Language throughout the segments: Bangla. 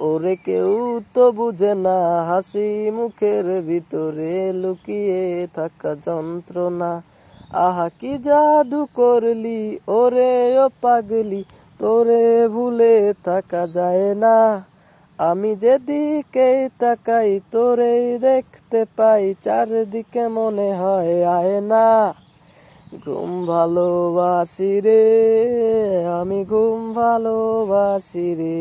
ওরে কেউ তো বুঝে না, হাসি মুখের ভিতরে লুকিয়ে থাকা যন্ত্রণা। আহা, কি জাদু করলি, ওরে ও পাগলি, তোরে ভুলে থাকা যায় না। আমি যেদিকে তাকাই তোরে দেখতে পাই, চারদিকে মনে হয় আয় না ঘুম ভালোবাসি রে, আমি ঘুম ভালোবাসি রে।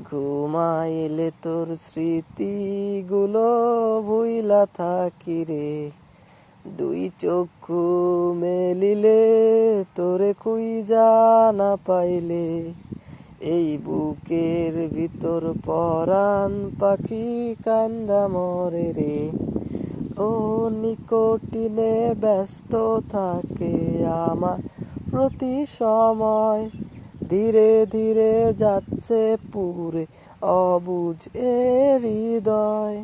ঘুমাইলে তোর স্মৃতিগুলো ভুইলা থাকি রে। দুই চক্ষু মেলিলে তোরে খুইজা না পাইলে। এই বুকের ভিতর পরাণ পাখি কান্দা মরে রে। ও নিকটিনে ব্যস্ত থাকে আমার প্রতি সময়। ধীরে ধীরে যাচ্ছে পুরে অবুঝ এ হৃদয়।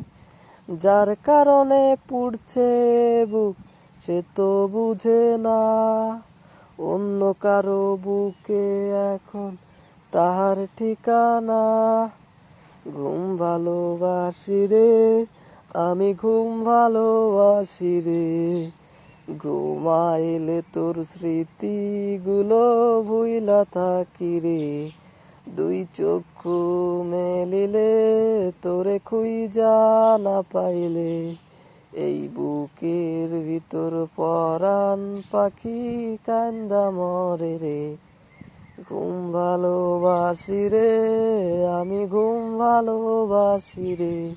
যার কারণে পুড়ছে বুক, সে তো বুঝে না। অন্য কারও বুকে এখন তাহার ঠিকানা। ঘুম ভালোবাসি রে, আমি ঘুম ভালোবাসি রে। ঘুমাইলে তোর স্মৃতিগুলো ভুইলা থাকি রে। দুই চক্ষু মেলিলে তোরে খুই না পাইলে। এই বুকের ভিতর পরাণ পাখি কান্দা মরে রে। ঘুম ভালোবাসি রে, আমি ঘুম ভালোবাসি রে।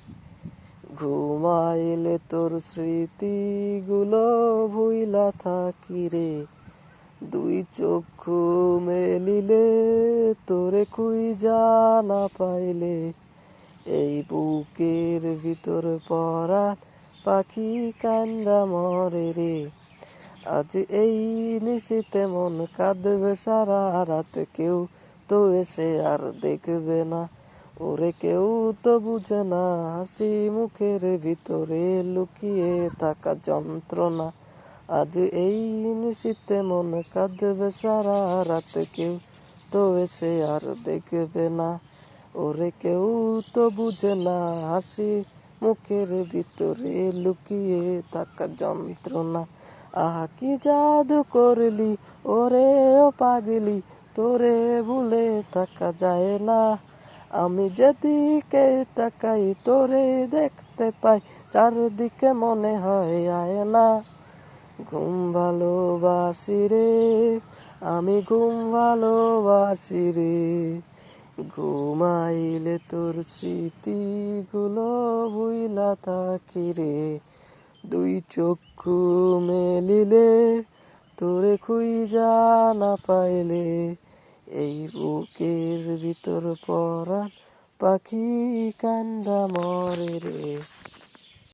ঘুমাইলে তোর স্মৃতিগুলো ভুইলা থাকি রে। দুই চক্ষু মেলিলে তোরে খুইজা না পাইলে। এই বুকের ভিতর পরা পাখি কান্দা মরে রে। আজ এই নিশীতে মন কাঁদবে সারা রাত, কেউ তো এসে আর দেখবে না। ওরে কেউ তো বুঝে না, হাসি মুখের ভিতরে লুকিয়ে থাকা যন্ত্রণা। আজ এই নিশীতে মন কাঁদবে সারা রাত, কেউ তো এসে আর দেখবে না। ওরে কেউ তো বুঝে না, হাসি মুখের ভিতরে লুকিয়ে থাকা যন্ত্রণা। আহা, কি জাদু করলি, ওরে ও পাগলি, তোরে ভুলে থাকা যায় না। আমি যেদিকে তাকাই, তোরে দেখতে পাই। চারদিকে মনে হয় আয় না ঘুম ভালোবাসি রে, আমি ঘুম ভালোবাসি রে। ঘুমাইলে তোর স্মৃতিগুলো ভুইলা থাকি রে। দুই চক্ষু মেলিলে তোরে খুইজা না পাইলে এই বুকের ভিতর পরাণ পাখি কান্দা মরে রে